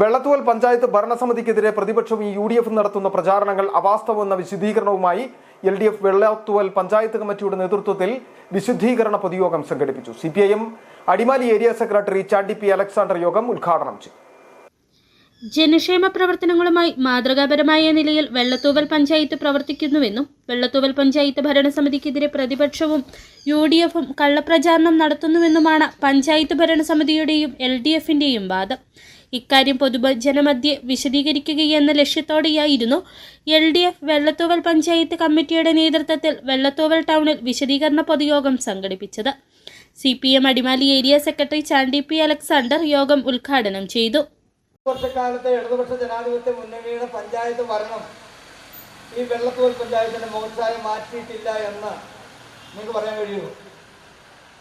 വെള്ളത്തുവൽ പഞ്ചായത്ത് ഭരണസമിതിക്കെതിരെ പ്രതിപക്ഷവും U D F നടത്തുന്ന പ്രചാരണങ്ങൾ അവാസ്തവമെന്ന വിശദീകരണവുമായി L D F Vellathooval panchayat കമ്മിറ്റിയുടെ നേതൃത്വത്തിൽ വിശുദ്ധീകരണ പൊതുയോഗം സംഘടിപ്പിച്ചു. C P I M Adimali area secretary Chandy P Alexander യോഗം ഉദ്ഘാടനം ചെയ്തു. ജനക്ഷേമ പ്രവർത്തനങ്ങളുമായി മാതൃകാപരമായ നിലയിൽ വെള്ളത്തൂവൽ പഞ്ചായത്ത് പ്രവർത്തിക്കുന്നുവെന്നും വെള്ളത്തൂവൽ പഞ്ചായത്ത് ഭരണസമിതിക്കെതിരെ പ്രതിപക്ഷവും യു ഡി എഫും കള്ളപ്രചാരണം നടത്തുന്നുവെന്നുമാണ് പഞ്ചായത്ത് ഭരണസമിതിയുടെയും എൽ ഡി എഫിന്റെയും വാദം. ഇക്കാര്യം പൊതുജനമധ്യെ വിശദീകരിക്കുകയെന്ന ലക്ഷ്യത്തോടെയായിരുന്നു L D F Vellathooval panchayat കമ്മിറ്റിയുടെ നേതൃത്വത്തിൽ വെള്ളത്തൂവൽ ടൗണിൽ വിശദീകരണ പൊതുയോഗം സംഘടിപ്പിച്ചത്. C P M Adimali area secretary Chandy P Alexander യോഗം ഉദ്ഘാടനം ചെയ്തു. വർഷക്കാലത്തെ ഇടതുപക്ഷ ജനാധിപത്യ മുന്നണിയുടെ പഞ്ചായത്ത് ഭരണം ഈ വെള്ളത്തൂർ പഞ്ചായത്തിന്റെ മുഖച്ഛായ മാറ്റിയിട്ടില്ല എന്ന് നിങ്ങൾക്ക് പറയാൻ കഴിയുമോ?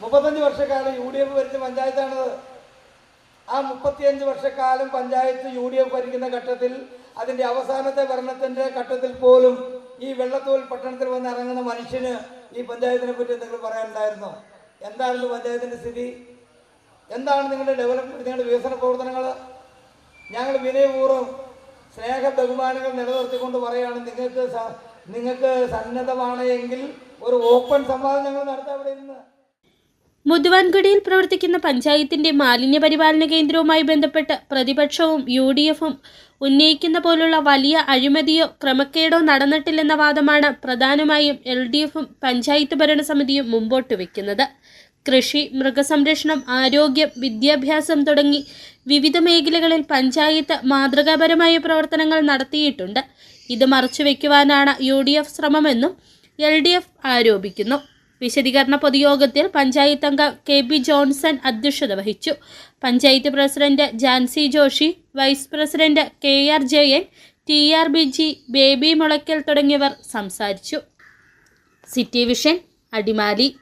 മുപ്പത്തഞ്ച് വർഷക്കാലം യു ഡി എഫ് ഭരിച്ച പഞ്ചായത്താണത് ആ മുപ്പത്തിയഞ്ച് വർഷക്കാലം പഞ്ചായത്ത് യു ഡി എഫ് ഭരിക്കുന്ന ഘട്ടത്തിൽ അതിന്റെ അവസാനത്തെ ഭരണത്തിന്റെ ഘട്ടത്തിൽ പോലും ഈ വെള്ളത്തോൽ പട്ടണത്തിൽ വന്ന് ഇറങ്ങുന്ന മനുഷ്യന് ഈ പഞ്ചായത്തിനെ പറ്റി എന്തെങ്കിലും പറയാനുണ്ടായിരുന്നോ? എന്താണ് പഞ്ചായത്തിന്റെ സ്ഥിതി? എന്താണ് നിങ്ങളുടെ ഡെവലപ്മെന്റ് നിങ്ങളുടെ വികസന പ്രവർത്തനങ്ങൾ ഞങ്ങൾ വിനയപൂർവം സ്നേഹ ബഹുമാനങ്ങൾ നിലനിർത്തിക്കൊണ്ട് പറയുകയാണ് നിങ്ങൾക്ക് നിങ്ങൾക്ക് സന്നദ്ധമാണ് എങ്കിൽ ഒരു ഓപ്പൺ സംവാദം ഞങ്ങൾ നടത്താം ഇവിടെ ഇന്ന്. മുതുവാൻകുടിയിൽ പ്രവർത്തിക്കുന്ന പഞ്ചായത്തിന്റെ മാലിന്യ പരിപാലന കേന്ദ്രവുമായി ബന്ധപ്പെട്ട് പ്രതിപക്ഷവും യു ഡി എഫും ഉന്നയിക്കുന്ന പോലുള്ള വലിയ അഴിമതിയോ ക്രമക്കേടോ നടന്നിട്ടില്ലെന്ന വാദമാണ് പ്രധാനമായും എൽ ഡി എഫും പഞ്ചായത്ത് ഭരണസമിതിയും മുമ്പോട്ട് വയ്ക്കുന്നത് കൃഷി മൃഗസംരക്ഷണം ആരോഗ്യം വിദ്യാഭ്യാസം തുടങ്ങി വിവിധ മേഖലകളിൽ പഞ്ചായത്ത് മാതൃകാപരമായ പ്രവർത്തനങ്ങൾ നടത്തിയിട്ടുണ്ട്. ഇത് മറച്ചുവെക്കുവാനാണ് യു ഡി എഫ് ശ്രമമെന്നും എൽ ഡി എഫ് ആരോപിക്കുന്നു. വിശദീകരണ പൊതുയോഗത്തിൽ പഞ്ചായത്ത് അംഗം കെ ബി ജോൺസൺ അധ്യക്ഷത വഹിച്ചു. Panchayat president Jancy Joshy vice president K R Jayan T R B G Baby Mulakkal തുടങ്ങിയവർ സംസാരിച്ചു. City Vision Adimali.